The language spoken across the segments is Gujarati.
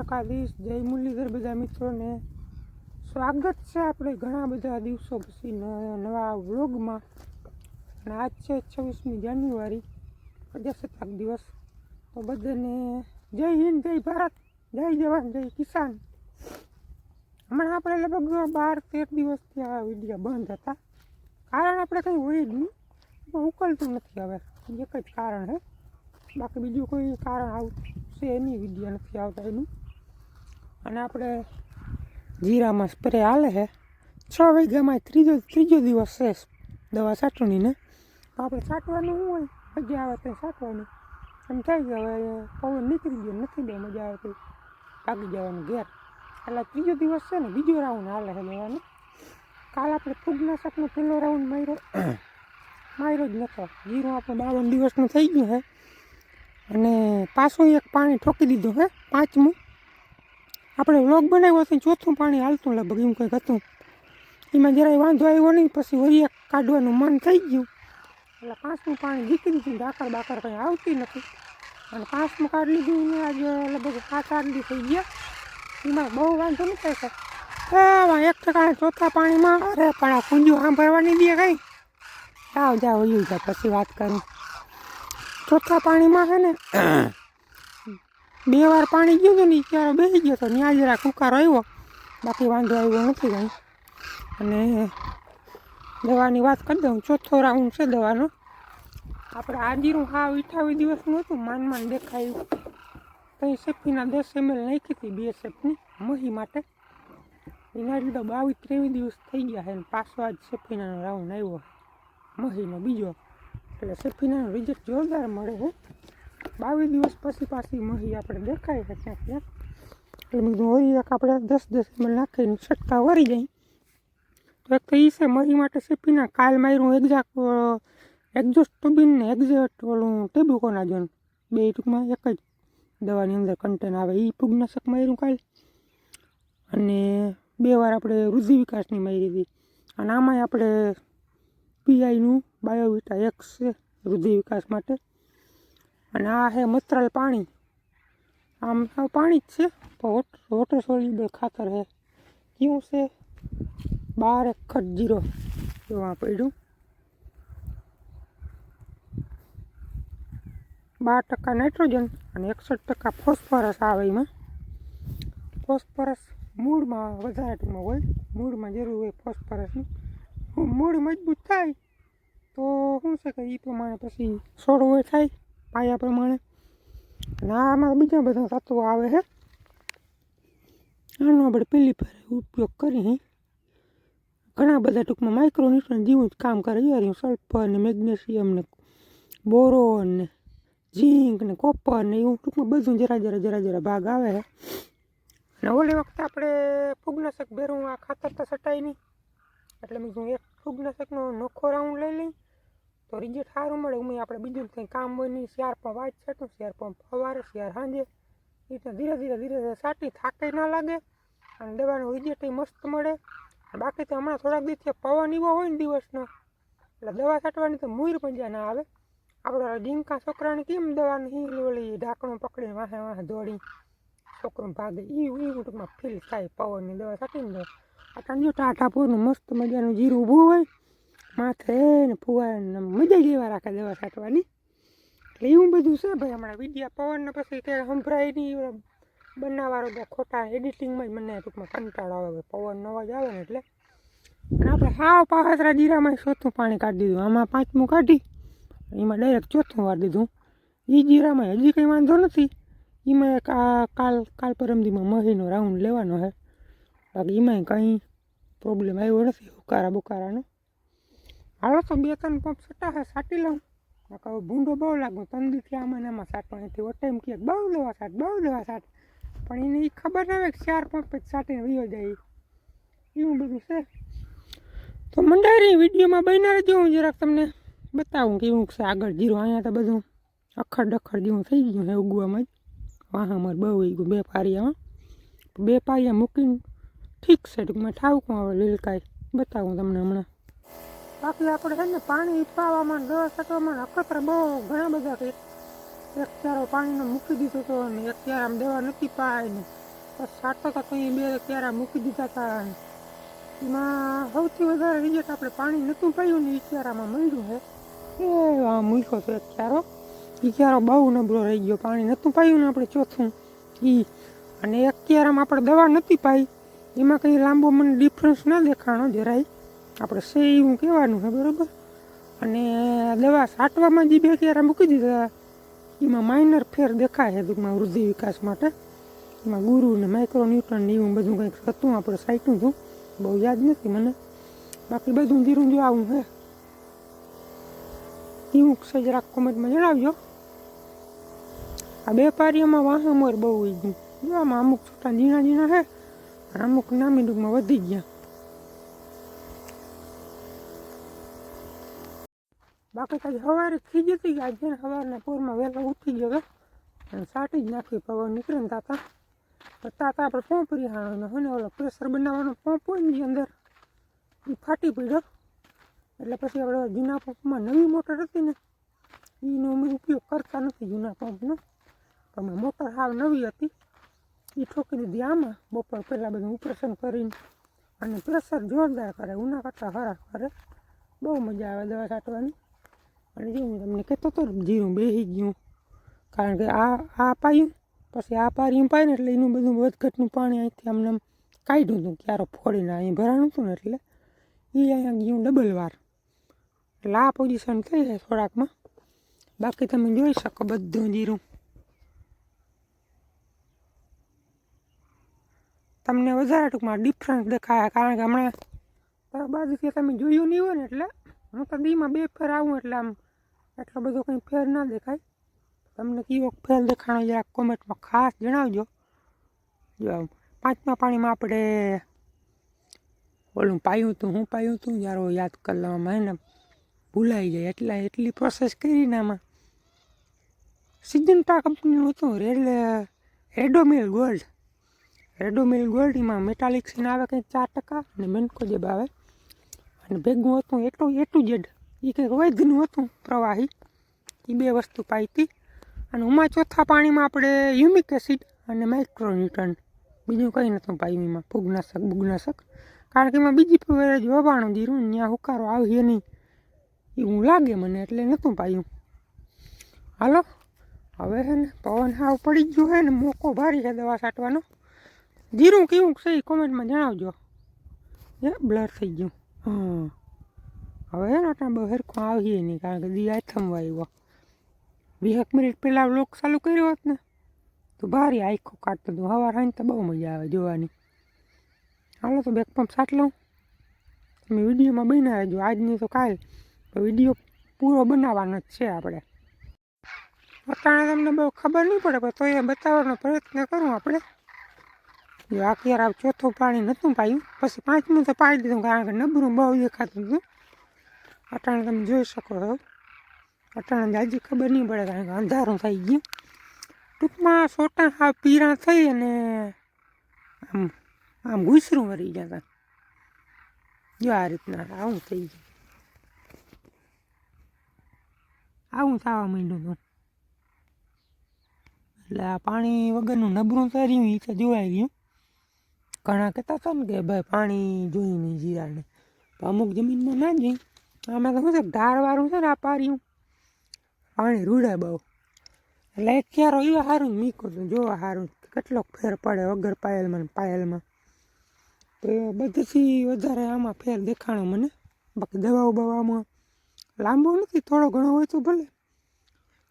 દ્વારકાધીશ જય મુરલીધર બધા મિત્રોને. સ્વાગત છે આપણે ઘણા બધા દિવસો પછી નવા વ્લોગમાં. અને આજ છે છવ્વીસમી જાન્યુઆરી, પ્રજાસત્તાક દિવસ. તો બધાને જય હિન્દ, જય ભારત, જય જવાન, જય કિસાન. હમણાં આપણે લગભગ બાર તેર દિવસથી આ વીડિયો બંધ હતા. કારણ આપણે કંઈ હોય જ નહીં. પણ ઉકલતું નથી હવે. એક જ કારણ છે બાકી બીજું કોઈ કારણ આવું, છે એની વીડિયો નથી આવતા એનું. અને આપણે જીરામાં સ્પ્રે હાલે છે. છ વાગ્યામાં ત્રીજો ત્રીજો દિવસ છે દવા સાટણીને. આપણે છાંટવાનું શું હોય? મજા આવે તો સાટવાની. એમ થાય કે હવે પવન નીકળી ગયો, નથી બે મજા આવે તો ભાગી જવાનું ઘેર. એટલે ત્રીજો દિવસ છે ને, બીજો રાઉન્ડ હાલે છે દવાનો. કાલ આપણે ફૂગનાશકનો પહેલો રાઉન્ડ માર્યો. માર્યો જ નહોતો જીરો આપણે બાવન દિવસનું થઈ ગયું છે. અને પાછું એક પાણી ઠોકી દીધું હે પાંચમું. આપણે વ્લોગ બનાવ્યો હતો ચોથું પાણી હાલતું લગભગ એવું કંઈક હતું. એમાં જરાય વાંધો આવ્યો નહીં, પછી વરિયા કાઢવાનું મન થઈ ગયું. એટલે પાંચમું પાણી જીકી દીધું ડાકર બાકર કંઈ આવતી નથી. અને પાંચમું કાર્ડ લીધું ને આજે લગભગ સાત દી થઈ ગયા. એમાં બહુ વાંધો નહીં થાય એમાં એક ટકા ચોથા પાણીમાં, અરે પણ આ કુંજું સાંભળવાની દે કઈ. જાઓ જાઓ વયું જાય પછી વાત કરું. ચોથા પાણીમાં છે ને બે વાર પાણી ગયું હતું ને ક્યારે બેસી ગયો હતો ત્યાં જરા કુકારો આવ્યો. બાકી વાંધો આવ્યો નથી કાંઈ. અને દવાની વાત કરી દઉં, ચોથો રાઉન્ડ છે દવાનો. આપણે આજીરું હા અઠાવીસ દિવસનું હતું, માન માન દેખાયું. કંઈ સેફીના દસ એમએલ નાખી હતી બે સેફની, મહી માટે. એના લીધે બાવીસ ત્રેવીસ દિવસ થઈ ગયા છે પાછો આજ સેફીનાનો રાઉન્ડ આવ્યો મહીનો બીજો. એટલે સેફીનાનું રિઝલ્ટ જોરદાર મળે છે બાવીસ દિવસ પછી પાછી મહી આપણે દેખાય છે ક્યાંક ક્યાંક. એટલે મેં કીધું એક આપણે દસ દસ એમાં નાખીને છટકા વરી જાય તો એક તો એ છે, મહી માટે સેપીના કાલ માર્યું એક્ઝાક્ટ એક્ઝોસ્ટ ટુબિન ને એક્ઝેક્ટ ઓલું ટેબ્યુકોના જોન બે ટૂંકમાં એક જ દવાની અંદર કન્ટેન આવે. એ ફૂગનાશક માર્યું કાલ. અને બે વાર આપણે વૃદ્ધિ વિકાસની મારી હતી અને આમાંય આપણે પીઆઈનું બાયોવિટા એક્સ છે, વૃદ્ધિ વિકાસ માટે. અને આ છે મત્રલ પાણી. આમ પાણી જ છે, તો વોટર સોલ્યુબલ ખાતર છે. કેવું છે? બાર એક જ જીરો એવા પડ્યું. બાર ટકા નાઇટ્રોજન અને એકસઠ ટકા ફોસ્ફરસ આવે એમાં. ફોસ્ફરસ મૂળમાં વધારે ટૂંકમાં હોય, મૂળમાં જરૂર હોય ફોસ્ફરસની. મૂળ મજબૂત થાય, તો શું છે કે એ પ્રમાણે પછી છોડવો થાય. પાયા પ્રમાણે. અને આમાં બીજા બધા તત્વો આવે છે. આનો આપણે પેલી ફેર ઉપયોગ કરી ઘણા બધા ટૂંકમાં માઇક્રોન્યુટ્રન જેવું જ કામ કરે. છે સલ્ફર ને મેગ્નેશિયમ ને બોરોન ને ઝીંક ને કોપર ને એવું ટૂંકમાં બધું જરા જરા જરા જરા ભાગ આવે છે. અને ઓલી વખતે આપણે ફૂગનાશક ભેરું આ ખાતર તો સટાય નહીં એટલે મેં એક ફૂગનાશકનો નોખો રાઉન્ડ લઈ લઈ. તો રિઝલ્ટ સારું મળે એમાં આપણે બીજું કંઈ કામ હોય નહીં. શિયાર પણ વાંચ છાંટું શિયાર પણ સવારે શિયાર સાંજે. એ રીતે ધીરે ધીરે ધીરે ધીરે સાટી થાકે ના લાગે. અને દવાનું રિઝલ્ટ મસ્ત મળે. બાકી તો હમણાં થોડાક દિવસથી પવન એવો હોય ને દિવસનો. એટલે દવા છાંટવાની તો મૂર મજા ના આવે. આપણે જીંકા છોકરાને કેમ દવાની? હીલ ઓલી ઢાંકણું પકડીને વાહે વાહે દોડી. છોકરો ભાગે. એ એવું ટૂંકમાં ફીલ થાય પવનની. દવા છાંટીને દો આ તાંજો ટાટા પૂરનું મસ્ત મજાનું જીરું ઊભું હોય. માથે ને ફુવાય મજા જેવા રાખે દવા છાંટવાની. એટલે એવું બધું છે ભાઈ હમણાં વિડીયા પવનને પછી કે સંભળાય નહીં બનાવવાનો તો ખોટા એડિટિંગમાં જ મને ટૂંકમાં કંટાળો આવે પવન અવાજ આવે ને એટલે. અને આપણે હાવ પાછરા જીરામાં ચોથું પાણી કાઢી દીધું. આમાં પાંચમું કાઢી એમાં ડાયરેક્ટ ચોથું વાર દીધું. એ જીરામાં હજી કંઈ વાંધો નથી. એમાં એક આ કાલ કાલ પરમદીમાં મહીનો રાઉન્ડ લેવાનો છે. બાકી એમાંય કંઈ પ્રોબ્લેમ આવ્યો નથી ઉકારા બુકારાનો. હાલો તો બે ત્રણ પંપ સટા છે સાટી લઉં. હવે ભૂંડો બહુ લાગુ તંદુરથી આમાં ને પણ એથી ઓટે ટાઈમ કહે બહુ દવા સાટ, બહુ દવા સાટ. પણ એને એ ખબર ના હોય કે ચાર પંપ જ સાટીને વયો જાય. એવું બધું છે. તો મંડારી વિડીયોમાં બનાર જો હું જરાક તમને બતાવું કેવું છે આગળ જીરો. અહીંયા તો બધું અખર ડખડ જેવું થઈ ગયું છે ઉગવામાં જ. અમારે બહુ થઈ ગયું, બે પારિયામાં બે પારિયા મૂકીને ઠીક છે, ટૂંકમાં ઠાવકું આવે લીલકાય. બતાવું તમને હમણાં. બાકી આપણે છે ને પાણી પાવામાં દસ છાંટવામાં અકત્ર બહુ ઘણા બધા કે એક ચારો પાણીનો મૂકી દીધો હતો અને એક આમ દવા નથી પાય ને. તો સાટતા હતા કંઈ બે ક્યારા મૂકી દીધા હતા એમાં સૌથી વધારે રિઝલ્ટ આપણે પાણી નહોતું પાયું ને એ ક્યારામાં મળ્યું છે એ આ મૂક્યો છે એક ક્યારો. એ ક્યારો બહુ નબળો રહી ગયો. પાણી નહોતું પાયું ને આપણે ચોથું. એ અને એક ક્યારામાં આપણે દવા નથી પાઈ. એમાં કંઈ લાંબો મને ડિફરન્સ ના દેખાણો જરાય. આપણે સેવું કહેવાનું છે, બરાબર? અને દવા છાંટવામાં જે બે ક્યારે મૂકી દીધા, એમાં માઇનર ફેર દેખાય છે ટૂંકમાં વૃદ્ધિ વિકાસ માટે. એમાં ગુરુ ને માઇક્રો ન્યૂટન ને એવું બધું કંઈક હતું, આપણે સાઈટું હતું. બહુ યાદ નથી મને. બાકી બધું ધીરું જો આવું છે. એવું સજ રાખ કોમેન્ટમાં જણાવજો. આ બે પારીઓમાં વાહા બહુ હોય ગયું આમાં અમુક છોટા ઝીણા ઝીણા છે અમુક નામી ટૂંકમાં વધી ગયા. બાકી કાંઈ સવારે ખીજી જતી કે જેને સવારના પોરમાં વહેલા ઉઠી ગયો અને સાટી જ નાખી, પવન નીકળે ને તાતા તાતા આપણે પંપ રિહાણો હોય ને ઓલો પ્રેશર બનાવવાનો પંપ હોય ને અંદર એ ફાટી પડ્યો. એટલે પછી આપણે જૂના પંપમાં નવી મોટર હતી ને એનો અમે ઉપયોગ કરતા નથી જૂના પંપનો. પણ મોટર હાવ નવી હતી. એ ઠોકી દીધી આમાં બપોર પહેલાં બધું ઓપરેશન કરીને અને પ્રેશર જોરદાર કરે ઉના કરતાં ખરા કરે. બહુ મજા આવે દવા છાંટવાની. અને જો હું તમને કહેતો હતો જીરું બેસી ગયું. કારણ કે આ આ પાયું, પછી આ પારી પાય ને એટલે એનું બધું વધઘટનું પાણી અહીંથી અમને કાઢ્યું હતું, ક્યારો ફોડીને અહીં ભરાણું હતું ને એટલે એ અહીંયા ગયું ડબલ વાર. એટલે આ પોઝિશન થઈ જાય થોડાકમાં? બાકી તમે જોઈ શકો બધું જીરું. તમને વધારે ટૂંકમાં ડિફરન્સ દેખાય, કારણ કે હમણાં બાજુથી તમે જોયું નહીં હોય ને એટલે હું તો દીમાં બે ફેર આવું એટલે આમ એટલો બધો કંઈ ફેર ના દેખાય. તમને કયો ફેર દેખાણો જરાક કોમેન્ટમાં ખાસ જણાવજો. જો પાંચમા પાણીમાં આપણે ઓલું પાયું હતું હું પાયું હતું જ્યારે યાદ કરવામાં એને ભૂલાઈ જાય એટલા, એટલી પ્રોસેસ કરીને આમાં. સિજન્ટા કંપનીનું હતું red Ridomil gold. Ridomil gold એમાં મેટાલિક સીન આવે કંઈક ચાર ટકા અને મેન્કો જેબ આવે અને ભેગું હતું, એટલું એટલું જેડ એ કંઈક વૈધનું હતું, પ્રવાહી. એ બે વસ્તુ પાઈ હતી અને ઉમાં ચોથા પાણીમાં આપણે યુમિક એસિડ અને માઇક્રોન્યુટન બીજું કંઈ નહોતું પાયું એમાં, ફૂગનાશક, બુગનાશક. કારણ કે એમાં બીજી ફેરે જ વવાણું દીરું ત્યાં હુકારો આવીએ નહીં. એવું લાગે મને, એટલે નહોતું પાયું. હાલો, હવે છે ને, પવન હાવ પડી ગયો છે ને, મોકો ભારી છે દવા છાંટવાનો. જીરું કેવું છે એ કોમેન્ટમાં જણાવજો. એ બ્લર થઈ ગયું. હા હવે છે ને આપણે બહુ હરખું આવીએ નહીં, કારણ કે દી આથમવા આવ્યો વીસેક મિનિટ પહેલાં લોક ચાલુ કર્યો હોત ને, તો ભારી આખો કાઢતો હતો હવા રાઈને તો બહુ મજા આવે જોવાની. હાલો તો બેક પંપ સાટ લઉં. તમે વિડીયોમાં બન્યા રહેજો આજની તો કાલ વીડિયો પૂરો બનાવવાનો જ છે આપણે. અત્યારે તમને બહુ ખબર નહીં પડે, પણ તો એ બતાવવાનો પ્રયત્ન કરું આપણે. જો આ આ ચોથું પાણી નહોતું પાયું. પછી પાંચમું તો પાડી દીધું કારણ કે નબળું બહુ દેખાતું હતું. અટાણે તમે જોઈ શકો છો. અટાણે હજી ખબર નહીં પડે કારણ કે અંધારું થઈ ગયું. ટૂંકમાં સોટા હા પીરા થઈ અને આમ આમ ઘૂસરું મરી ગયા હતા. જો આ રીતના આવું થઈ ગયું. આવું થવા માંડ્યું હતું. એટલે આ પાણી વગરનું નબળું તર્યું એ તો જોવાઈ ગયું. ઘણા કહેતા હતા ને કે, ભાઈ, પાણી જોઈ નહીં જીરાને. તો અમુક જમીનમાં ના જોઈ આમાં તો શું છે ઢાળવાળું છે ને આ પાર્યું. પાણી રૂડે બહુ. એટલે એક ક્યારો એ સારું મીકો છું જોવા સારું કેટલોક ફેર પડે વગર પાયલમાં પાયલમાં. તો એ બધેથી વધારે આમાં ફેર દેખાણો મને. બાકી દવાઓ બવામાં લાંબો નથી, થોડો ઘણો હોય તો ભલે.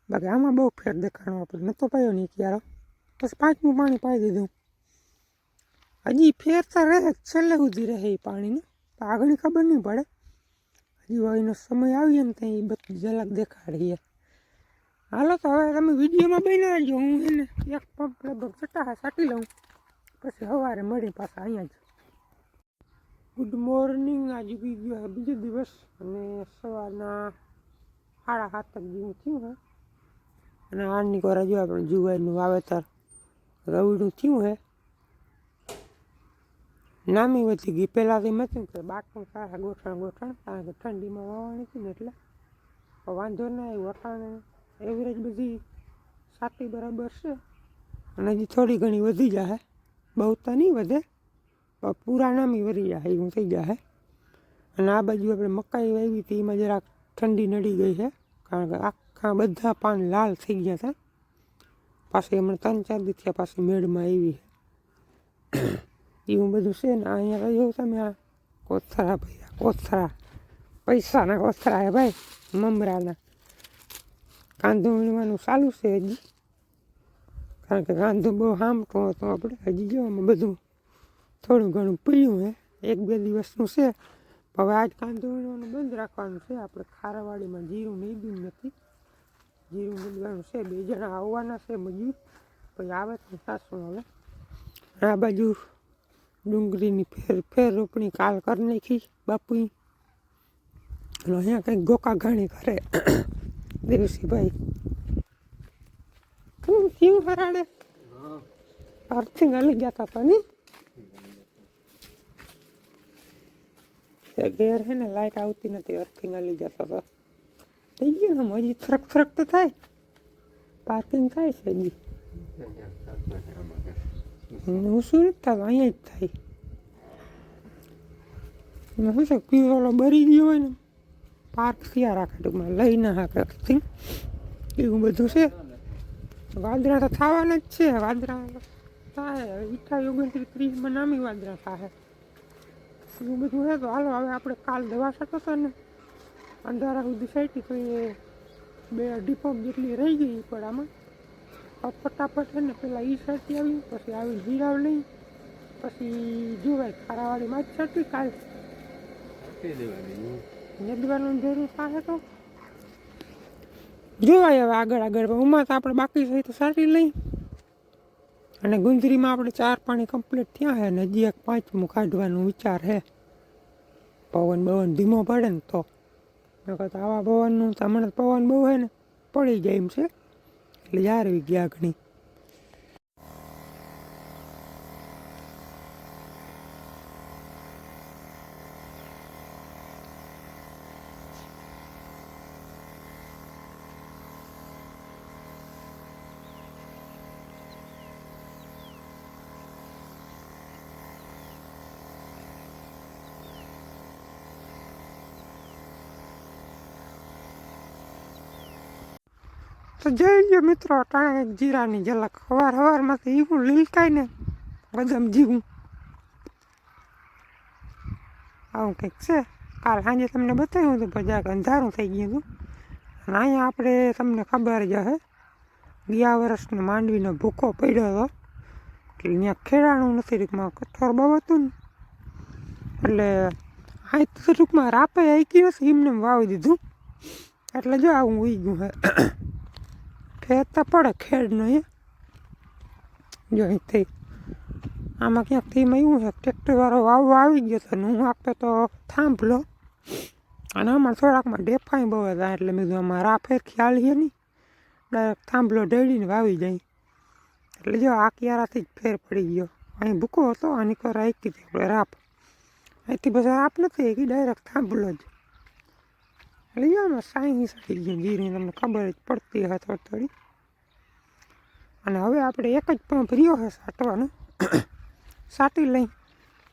બાકી આમાં બહુ ફેર દેખાણો આપણે નહોતો પાયો નહીં ક્યારો. પછી પાંચમું પાણી પાઈ દીધું. હજી ફેરતા રહે છેલ્લે સુધી રહે એ પાણીને. પણ આગળ ખબર નહીં પડે. હજી વાયનો સમય આવીએ ને ત્યાં એ બધી ઝલક દેખાડીએ. હાલો તો હવે તમે વિડીયોમાં બન્યા રહેજો. હું એને એક પગ લગભગ ચટા સાટી લઉં. પછી સવારે મળી પાછા અહીંયા જ. ગુડ મોર્નિંગ આજે ઉગી ગયો બીજો દિવસ. અને સવારના સાડા સાતક જેવું થયું, હે. અને આની કોરા જો આપણે જુવારનું વાવેતર રવિનું થયું છે નામી વધી ગઈ પહેલાંથી એમ હતું કે બાટનું સારા ગોઠણ ગોઠણ કારણ કે ઠંડીમાં વાવણી હતી ને એટલે. વાંધો ના આવ્યો અટાણે એવરેજ બધી સાતી બરાબર છે. અને હજી થોડી ઘણી વધી જશે બહુ તો નહીં વધે, પણ પૂરા નામી વરી જશે એવું થઈ જાય અને આ બાજુ આપણે મકાઈ વાવી હતી, એમાં જરાક ઠંડી નડી ગઈ છે. કારણ કે આખા બધા પાન લાલ થઈ ગયા હતા. પાછી હમણાં ત્રણ ચાર દી થયા પાછી મેળમાં આવી છે. એવું બધું છે ને, અહીંયા રહ્યો તમે આ કોથરા ભાઈ કોથરા. પૈસાના કોથરા હે ભાઈ, મમરાના. કાંદો વીણવાનું ચાલુ છે હજી. કારણ કે કાંદો બહુ હામટો હતો આપણે, હજી જોવામાં બધું થોડું ઘણું પીયું હે. એક બે દિવસનું છે. હવે આજ કાંદો વીણવાનું બંધ રાખવાનું છે. આપણે ખારાવાડીમાં જીરું નીંદ્યું નથી. જીરું નીંદવાનું છે. બે જણા આવવાના છે મજૂર. પછી આવે તો સાસુ હવે આ બાજુ ડુંગળીની ફેર ફેર રોપણી કાલ કરી નાખી બાપુએ. અને અહીંયા કંઈક ગોકા ઘાણી કરે. દેવસીભાઈ શું થયું હરાડે અર્થિંગ હલી ગયા હતા નહીં તે ઘેર હે ને લાઈટ આવતી નથી અર્થિંગ હલી જતા હતા થઈ ગયું ને, હજી ફરક ફરક તો થાય. પાર્કિંગ થાય છે હજી. નથી થતું અહીંયા જ થાય ને શું છે પીવડો બરી ગયો હોય ને પાર્ક થયા રાખે ટૂંકમાં લઈ ના હાકે એવું બધું છે વાદળા તો થવાના જ છે વાદળા થાય અઠાવીસ ઓગણત્રીસ ત્રીસમાં નામી વાદરા થાય એવું બધું છે તો હાલો હવે આપણે કાલ દવા શકતો હતો ને અંધારા સુધી સાઈટી તો એ બે અઢી પંપ જેટલી રહી ગઈ પણ આમાં ફટાફટ છે ને પેલા ઈ સાઈડથી આવી પછી આવી જીરાવ લઈ પછી જોવાય ખારાવાડીમાં જ છટી કાલ. નિદવાનું જરૂર પાસે તો. જોવાય હવે આગળ આગળ ઉમાં તો આપણે બાકી છે તો સારી લઈ અને ગુંજરીમાં આપણે ચાર પાણી કમ્પ્લીટ થયા છે અને હજી એક પાંચમું કાઢવાનો વિચાર છે. પવન બવન ધીમો પડે ને તો. નકર તો આવા પવનનું તો હમણાં પવન બહુ છે ને પડી જાય એમ છે. એટલે જારવી ગયા ઘણી. તો જોઈ લ્યો મિત્રો, ટાણે એક જીરાની ઝલક. હવાર સવારમાંથી એવું લીલકાય ને, બદામ જીવું આવું કંઈક છે. કાલ સાંજે તમને બતાવ્યું હતું, પણ જરાક અંધારું થઈ ગયું હતું. અને અહીંયા આપણે તમને ખબર જ હે, ગયા વર્ષનો માંડવીનો ભૂકો પડ્યો હતો. એટલે અહીંયા ખેડાણું નથી, ટૂંકમાં કઠોર બહુ હતું ને. એટલે આ ટૂંકમાં રાપે આઈકી નથી એમને વાવી દીધું. એટલે જો આવું ઉઈ ગયું હે. ખેત તો પડે ખેડનો એ જો અહીંથી આમાં ક્યાંકથી એમાં એવું છે ટ્રેક્ટરવાળો વાવવા આવી ગયો હતો હું આપતો તો થાંભલો. અને આમાં થોડાકમાં ડેફાઈ બહુ હતા એટલે મેં કીધું આમાં રાફે ખ્યાલ છે નહીં. ડાયરેક્ટ થાંભલો ડેડીને વાવી જાય. એટલે જો આ ક્યારાથી જ ફેર પડી ગયો. અહીં ભૂકો હતો, આની કોઈ રાખી દીધી રાપ. અહીંથી પછી રાપ નથી કે ડાયરેક્ટ થાંભલો જ. એટલે જો આમાં સાઈ સડી ગયું જીરું તમને ખબર જ પડતી હોય થોડી થોડી અને હવે આપણે એક જ પંપ રહ્યો છે સાટવાનો સાટી લઈ.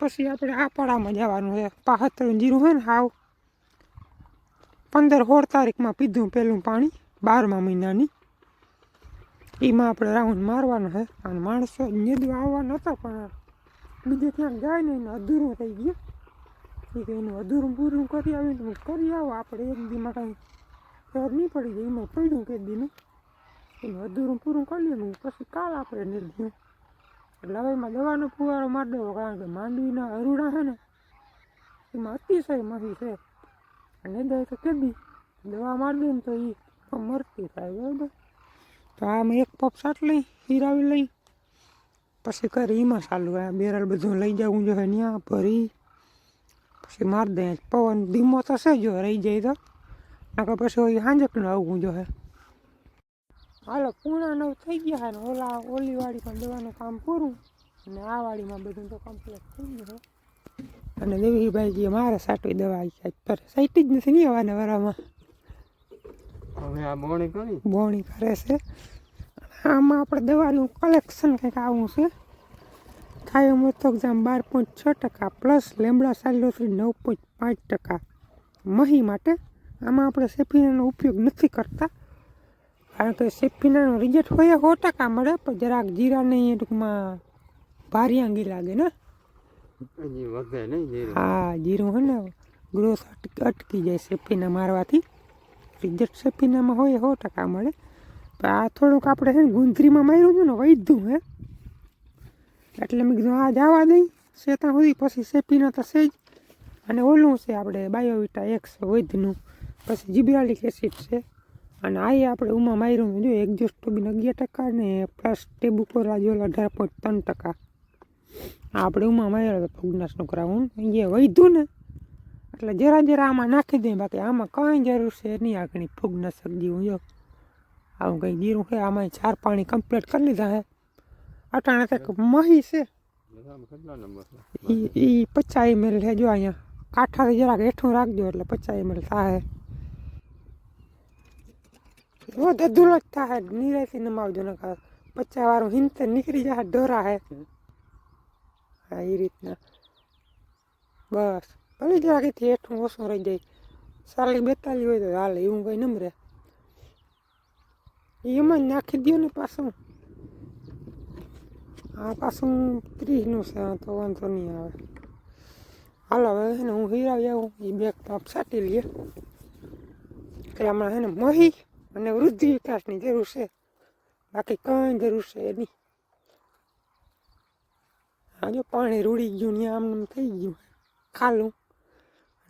પછી આપણે આ પાડામાં જવાનું છે. પાહતરું જીરું હોય ને હાવ. પંદર સોળ તારીખમાં પીધું પહેલું પાણી, બારમા મહિનાની. એમાં આપણે રાઉન્ડ મારવાનો છે. અને માણસો નેદવા આવવાનો હતો પણ બીજે ક્યાંક જાય નહીં અધૂરું થઈ ગયું. એ કે એનું અધૂરું પૂરું કરી આવીને હું કરી આવો. આપણે એક દીમાં કાંઈ ફેર નહીં પડી જાય એમાં પડ્યું કે દીનું. એનું અધૂરું પૂરું કરી લઈએ પછી કાલ આપણે નિર્ધ્યું એટલે હવે એમાં દવાનો ફુવારો મારી દેવો, કારણ કે માંડવીના અરૂડા છે ને, એમાં અતિશય મહી છે. અને દે તો કેદી દવા મારી દે ને તો એ મરતી થાય, બરાબર? તો આમાં એક પપ સાટ લઈ, હીરાવી લઈ, પછી કરી એમાં ચાલુ આ બેરલ બધું લઈ જવું જોઈએ ત્યાં ભરી. પછી માર દે. પવન ધીમો તો છે જો રહી જાય તો. નકર પછી હાંજકનું આવવું જોઈએ હાલો પૂણા નવ થઈ ગયા ને ઓલા ઓલી વાડીમાં દવાનું કામ પૂરું. અને આ વાડીમાં બધું તો કમ્પ્લીટ થઈ ગયું અને દેવીભાઈ કે મારે સાટવી દવા આવી પર સાઈટ જ નથી નહીં આવવાના વરામાં. હવે આ બોણી કરી બોણી કરે છે. આમાં આપણે દવાનું કલેક્શન કંઈક આવું છે. થાય મૃતકજામ બાર પોઈન્ટ છ ટકા પ્લસ લેમડા સાયલોથ્રી નવ પોઈન્ટ પાંચ ટકા. મહી માટે આમાં આપણે સેફિનાનો ઉપયોગ નથી કરતા. કારણ કે સેફિનાનો રિઝલ્ટ હોય સો ટકા મળે પણ જરાક જીરાને એ ટૂંકમાં ભારિયાંગી લાગે ને. નહીં જીરું. હા જીરું હોય ને ગ્રોથ અટકી જાય સેફીના મારવાથી. રિઝલ્ટ સેફીનામાં હોય સો ટકા મળે. પણ આ થોડુંક આપણે છે ને ગુંદરીમાં માર્યું હતું ને વૈધું હે. એટલે મેં કીધું આ જવા દઈ શેતા સુધી પછી સેફીના તો છે જ. અને ઓલું છે આપણે બાયોવિટા એક્સ વૈધનું. પછી જીબ્રાલિક એસિડ છે. અને આ આપણે ઉમાં માર્યું જો એક્ઝોસ્ટોબિન અગિયાર ટકા ને પ્લસ ટેબુકોરાજોલ અઢાર પોઈન્ટ ત્રણ ટકા. આપણે ઉમાં માર્યો હતો ફૂગનાશનું કરાવું એ વૈધું ને. એટલે જરા જરા આમાં નાખી દઈએ બાકી આમાં કાંઈ જરૂર છે નહીં આગળ. ફૂગનાશક જીવું જો. આવું કંઈ જીરું છે આમાં ચાર પાણી કમ્પ્લીટ કરી લીધા હે અટાણે તક મહી છે. એ પચાસ એમએલ છે જો અહીંયા. કાંઠાથી જરાક હેઠું રાખજો એટલે પચાસ એમએલ થાય વધે ધૂલો જ થાય નિરાયથી નમાવજો ને પચાસ વાળું હિંતે નીકળી જાય ડોરા હે હા એ રીતના. બસ. ભલે જરાક એથી હેઠું ઓછું રહી જાય. સાલી બેતાલી હોય તો હાલે એવું કંઈ નમરે. એમાં નાખી દો ને પાછું. આ પાછું ત્રીસનું છે આ તો વાંધો નહીં આવે હાલો હવે છે ને હું હીરાવી આવું એ બેગ તો સાટી લઈએ એટલે હમણાં છે ને મહી અને વૃદ્ધિ વિકાસની જરૂર છે બાકી કંઈ જરૂર છે નહીં આ જો પાણી રૂડી ગયું ને આમ થઈ ગયું ખાલું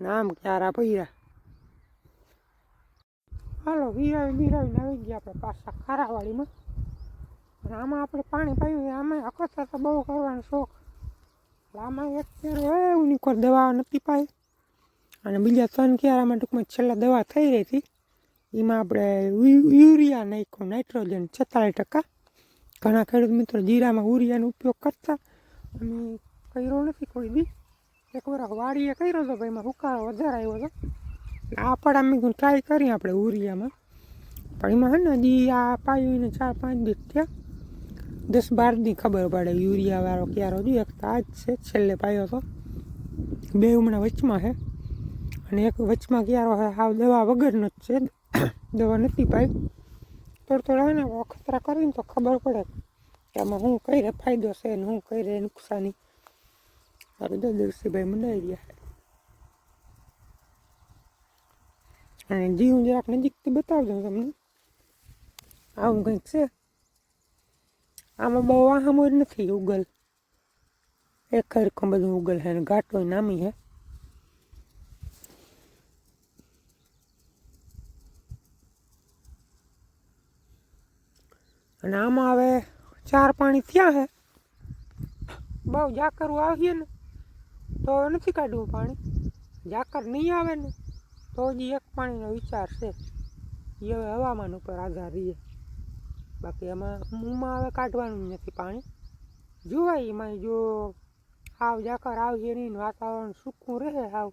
અને આમ ક્યારા ભર્યા હાલો વીરાવી બીરાવીને આવી ગયા આપણે પાછા ખારાવાડીમાં અને આમાં આપણે પાણી પાયું આમાં અકસ્માત તો બહુ કરવાનો શોખ. એટલે આમાં એક કેરો એવું નીકળ દવા નથી પાઈ. અને બીજા ત્રણ ક્યારામાં ટૂંકમાં છેલ્લા દવા થઈ રહી હતી. એમાં આપણે યુરિયા નાખ્યું, નાઇટ્રોજન છેતાલીસ ટકા. ઘણા ખેડૂત મિત્રો જીરામાં યુરિયાનો ઉપયોગ કરતા. અમે કર્યો નથી કોઈ બી. એક વાર વાડીએ કર્યો હતો ભાઈ એમાં ઉકાળો વધારે આવ્યો હતો. એટલે આ પણ અમે ટ્રાય કરી આપણે યુરિયામાં. પણ એમાં હે ને, હજી આ પાયું ચાર પાંચ દિવસ થયા. દસ બાર દી ખબર પડે યુરિયાવાળો ક્યારો જો એક તો આ જ છે, છેલ્લે પાયો હતો બે હમણાં વચમાં છે. અને એક વચમાં ક્યારો છે, હાવ દવા વગરનો જ છે. દવા નથી પાઈ. થોડું થોડા ને અખતરા કરીને તો ખબર પડે કે આમાં શું કઈ રે ફાયદો છે ને શું કઈ રે નુકસાની. મારું તો દિવસીભાઈ મંડાઈ ગયા અને જીવ જરાક નજીકથી બતાવજો તમને. આવું કંઈક છે. આમાં બહુ આહામો જ નથી ઉગલ. એક ખરખું બધું ઉગલ છે ઘાટો નામી છે. અને આમાં હવે ચાર પાણી થયા છે. બહુ જાકરું આવીએ ને તો હવે નથી કાઢવું પાણી. જાકર નહીં આવે ને તો હજી એક પાણીનો વિચાર છે. એ હવે હવામાન ઉપર આધાર રહીએ બાકી એમાં મૂમાં હવે કાઢવાનું નથી પાણી. જોવાય એમાં જો આવ જાકર આવશે નહીં વાતાવરણ સૂકું રહે આવ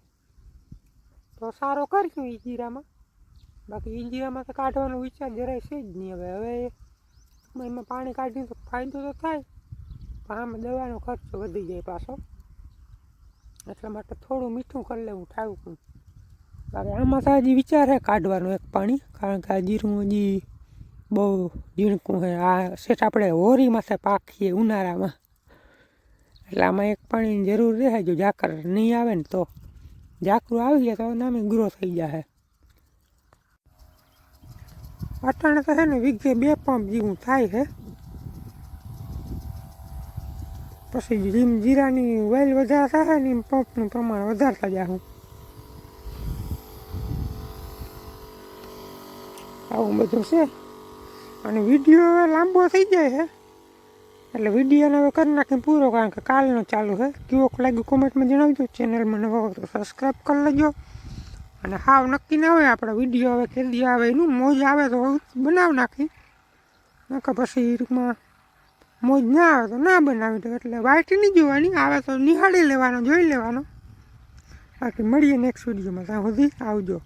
તો સારો કરશું એ બાકી એ તો કાઢવાનો વિચાર જરાય છે જ નહીં હવે. હવે એમાં પાણી કાઢીને તો ફાયદો તો થાય, પણ આમાં દવાનો ખર્ચો વધી જાય પાછો. એટલા માટે થોડું મીઠું કરી લેવું ઠાવું બાકી આમાં તો હજી વિચાર છે કાઢવાનું એક પાણી, કારણ કે આ જીરું હજી બહુ ઝીણકું છે. આ સેટ આપણે હોરી માથે પાકીએ ઉનાળામાં. એટલે આમાં એક પાણીની જરૂર રહે. જો ઝાકર નહીં આવે ને તો ઝાકરું આવી જાય તો નામે ગ્રો થઈ જાય અટાણે તો છે ને વીઘે બે પંપ જેવું થાય છે. પછી જીમ જીરાની વેલ વધારે થાય ને પંપનું પ્રમાણ વધારતા જાઉં આવું બધું છે. અને વીડિયો હવે લાંબો થઈ જાય છે એટલે વિડીયોને હવે કરી નાખીને પૂરો, કારણ કે કાલનો ચાલુ છે કેવો લાગ્યું કોમેન્ટમાં જણાવજો. ચેનલમાં નવો તો સબસ્ક્રાઈબ કરી લેજો. અને હાવ નક્કી ના હોય આપણે વીડિયો હવે કેદી આવે એનું, મોજ આવે તો બનાવ નાખી. નકર પછી ટૂંકમાં મોજ ના આવે તો ના બનાવી દો એટલે વાઈટ નહીં જોવાની, આવે તો નિહાળી લેવાનો, જોઈ લેવાનો. બાકી મળીએ નેક્સ્ટ વિડીયોમાં ત્યાં સુધી આવજો.